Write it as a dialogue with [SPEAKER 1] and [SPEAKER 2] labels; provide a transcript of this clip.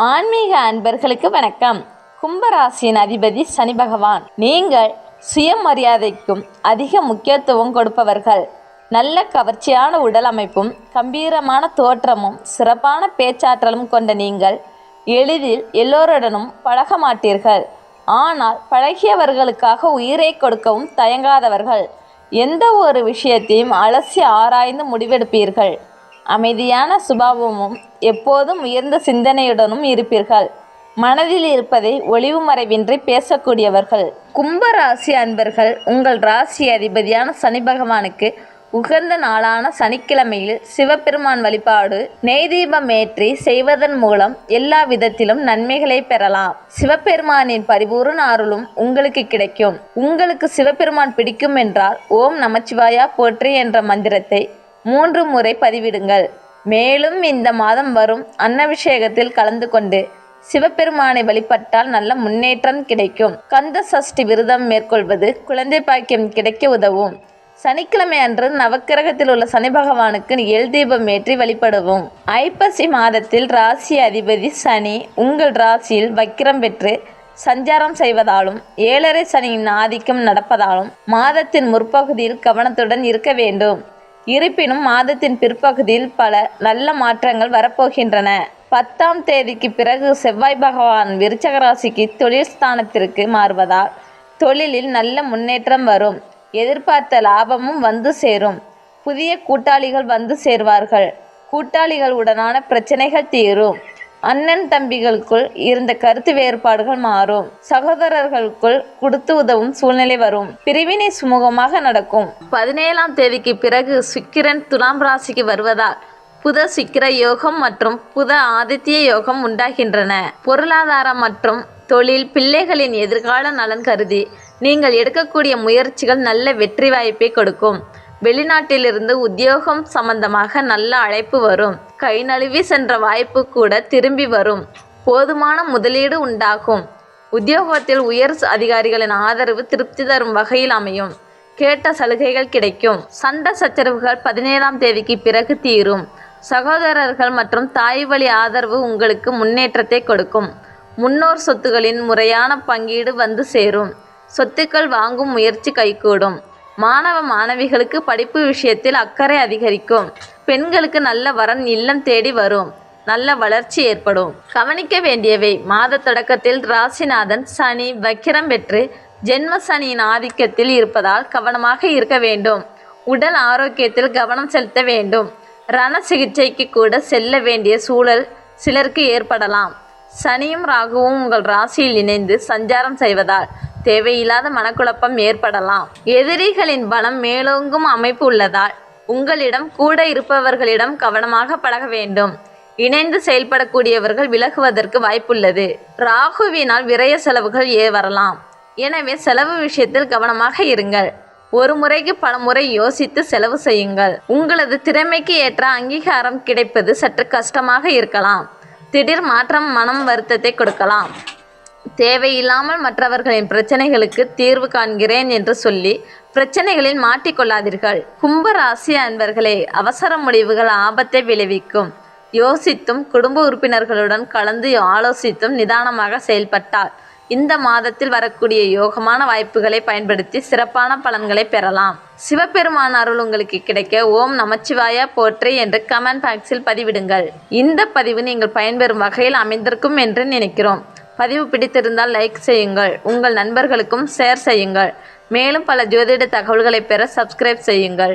[SPEAKER 1] ஆன்மீக அன்பர்களுக்கு வணக்கம். கும்பராசியின் அதிபதி சனி பகவான். நீங்கள் சுயமரியாதைக்கும் அதிக முக்கியத்துவம் கொடுப்பவர்கள். நல்ல கவர்ச்சியான உடல் அமைப்பும் கம்பீரமான தோற்றமும் சிறப்பான பேச்சாற்றலும் கொண்ட நீங்கள் எளிதில் எல்லோருடனும் பழக மாட்டீர்கள் ஆனால் பழகியவர்களுக்காக உயிரை கொடுக்கவும் தயங்காதவர்கள். எந்த ஒரு விஷயத்தையும் அலசி ஆராய்ந்து முடிவெடுப்பீர்கள். அமைதியான சுபாவமும் எப்போதும் உயர்ந்த சிந்தனையுடனும் இருப்பீர்கள். மனதில் இருப்பதை ஒளிவு மறைவின்றி பேசக்கூடியவர்கள். கும்ப ராசி அன்பர்கள் உங்கள் ராசி அதிபதியான சனி பகவானுக்கு உகந்த நாளான சனிக்கிழமையில் சிவபெருமான் வழிபாடு நெய் தீபம் ஏற்றி செய்வதன் மூலம் எல்லா விதத்திலும் நன்மைகளை பெறலாம். சிவபெருமானின் பரிபூர்ண அருளும் உங்களுக்கு கிடைக்கும். உங்களுக்கு சிவபெருமான் பிடிக்கும் என்றால் ஓம் நமச்சிவாயா போற்றி என்ற மந்திரத்தை மூன்று முறை பதிவிடுங்கள். மேலும் இந்த மாதம் வரும் அன்னபிஷேகத்தில் கலந்து கொண்டு சிவபெருமானை வழிபட்டால் நல்ல முன்னேற்றம் கிடைக்கும். கந்த சஷ்டி விரதம் மேற்கொள்வது குழந்தை பாக்கியம் கிடைக்க உதவும். சனிக்கிழமை அன்று நவக்கிரகத்தில் உள்ள சனி பகவானுக்கு எல் தீபம் ஏற்றி வழிபடுவோம். ஐப்பசி மாதத்தில் ராசி அதிபதி சனி உங்கள் ராசியில் வக்கிரம் பெற்று சஞ்சாரம் செய்வதாலும் ஏழரை சனியின் ஆதிக்கம் நடப்பதாலும் மாதத்தின் முற்பகுதியில் கவனத்துடன் இருக்க வேண்டும். இருப்பினும் மாதத்தின் பிற்பகுதியில் பல நல்ல மாற்றங்கள் வரப்போகின்றன. பத்தாம் தேதிக்கு பிறகு செவ்வாய் பகவான் விருச்சக ராசிக்கு தொழில் ஸ்தானத்திற்கு மாறுவதால் தொழிலில் நல்ல முன்னேற்றம் வரும். எதிர்பார்த்த லாபமும் வந்து சேரும். புதிய கூட்டாளிகள் வந்து சேர்வார்கள். கூட்டாளிகள் உடனான பிரச்சனைகள் தீரும். அண்ணன் தம்பிகளுக்குள் இருந்த கருத்து வேறுபாடுகள் மாறும். சகோதரர்களுக்குள் கொடுத்து உதவும் சூழ்நிலை வரும். பிரிவினை சுமூகமாக நடக்கும். பதினேழாம் தேதிக்கு பிறகு சுக்கிரன் துலாம் ராசிக்கு வருவதால் புத சுக்கிர யோகம் மற்றும் புத ஆதித்ய யோகம் உண்டாகின்றன. பொருளாதாரம் மற்றும் தொழில் பிள்ளைகளின் எதிர்கால நலன் கருதி நீங்கள் எடுக்கக்கூடிய முயற்சிகள் நல்ல வெற்றி வாய்ப்பை கொடுக்கும். வெளிநாட்டிலிருந்து உத்தியோகம் சம்பந்தமாக நல்ல அழைப்பு வரும். கை நழுவி சென்ற வாய்ப்பு கூட திரும்பி வரும். போதுமான முதலீடு உண்டாகும். உத்தியோகத்தில் உயர் அதிகாரிகளின் ஆதரவு திருப்தி தரும் வகையில் அமையும். கேட்ட சலுகைகள் கிடைக்கும். சண்டை சச்சரவுகள் பதினேழாம் தேதிக்கு பிறகு தீரும். சகோதரர்கள் மற்றும் தாய் வழி ஆதரவு உங்களுக்கு முன்னேற்றத்தை கொடுக்கும். முன்னோர் சொத்துகளின் முறையான பங்கீடு வந்து சேரும். சொத்துக்கள் வாங்கும் முயற்சி கைகூடும். மாணவ மாணவிகளுக்கு படிப்பு விஷயத்தில் அக்கறை அதிகரிக்கும். பெண்களுக்கு நல்ல வரன் இல்லம் தேடி வரும். நல்ல வளர்ச்சி ஏற்படும். கவனிக்க வேண்டியவை மாத தொடக்கத்தில் ராசிநாதன் சனி வக்கிரம் பெற்று ஜென்ம சனியின் ஆதிக்கத்தில் இருப்பதால் கவனமாக இருக்க வேண்டும். உடல் ஆரோக்கியத்தில் கவனம் செலுத்த வேண்டும். ரண சிகிச்சைக்கு கூட செல்ல வேண்டிய சூழல் சிலருக்கு ஏற்படலாம். சனியும் ராகுவும் உங்கள் ராசியில் இணைந்து சஞ்சாரம் செய்வதால் தேவையில்லாத மனக்குழப்பம் ஏற்படலாம். எதிரிகளின் பலம் மேலோங்கும் அமைப்பு உள்ளதால் உங்களிடம் கூட இருப்பவர்களிடம் கவனமாக பழக வேண்டும். இணைந்து செயல்படக்கூடியவர்கள் விலகுவதற்கு வாய்ப்புள்ளது. ராகுவினால் விரய செலவுகள் ஏ வரலாம் எனவே செலவு விஷயத்தில் கவனமாக இருங்கள். ஒரு முறைக்கு பல முறை யோசித்து செலவு செய்யுங்கள். உங்களது திறமைக்கு ஏற்ற அங்கீகாரம் கிடைப்பது சற்று கஷ்டமாக இருக்கலாம். திடீர் மாற்றம் மனம் வருத்தத்தை கொடுக்கலாம். தேவையில்லாமல் மற்றவர்களின் பிரச்சனைகளுக்கு தீர்வு காண்கிறேன் என்று சொல்லி பிரச்சனைகளில் மாட்டிக்கொள்ளாதீர்கள். கும்ப ராசி அன்பர்களே அவசர முடிவுகள் ஆபத்தை விளைவிக்கும். யோசித்தும் குடும்ப உறுப்பினர்களுடன் கலந்து ஆலோசித்தும் நிதானமாக செயல்பட்டால் இந்த மாதத்தில் வரக்கூடிய யோகமான வாய்ப்புகளை பயன்படுத்தி சிறப்பான பலன்களை பெறலாம். சிவபெருமான் அருள் உங்களுக்கு கிடைக்க ஓம் நமச்சிவாயா போற்றி என்று கமெண்ட் பாக்ஸில் பதிவிடுங்கள். இந்த பதிவு நீங்கள் பயன்பெறும் வகையில் அமைந்திருக்கும் என்று நினைக்கிறோம். பதிவு பிடித்திருந்தால் லைக் செய்யுங்கள். உங்கள் நண்பர்களுக்கும் ஷேர் செய்யுங்கள். மேலும் பல ஜோதிட தகவல்களை பெற சப்ஸ்கிரைப் செய்யுங்கள்.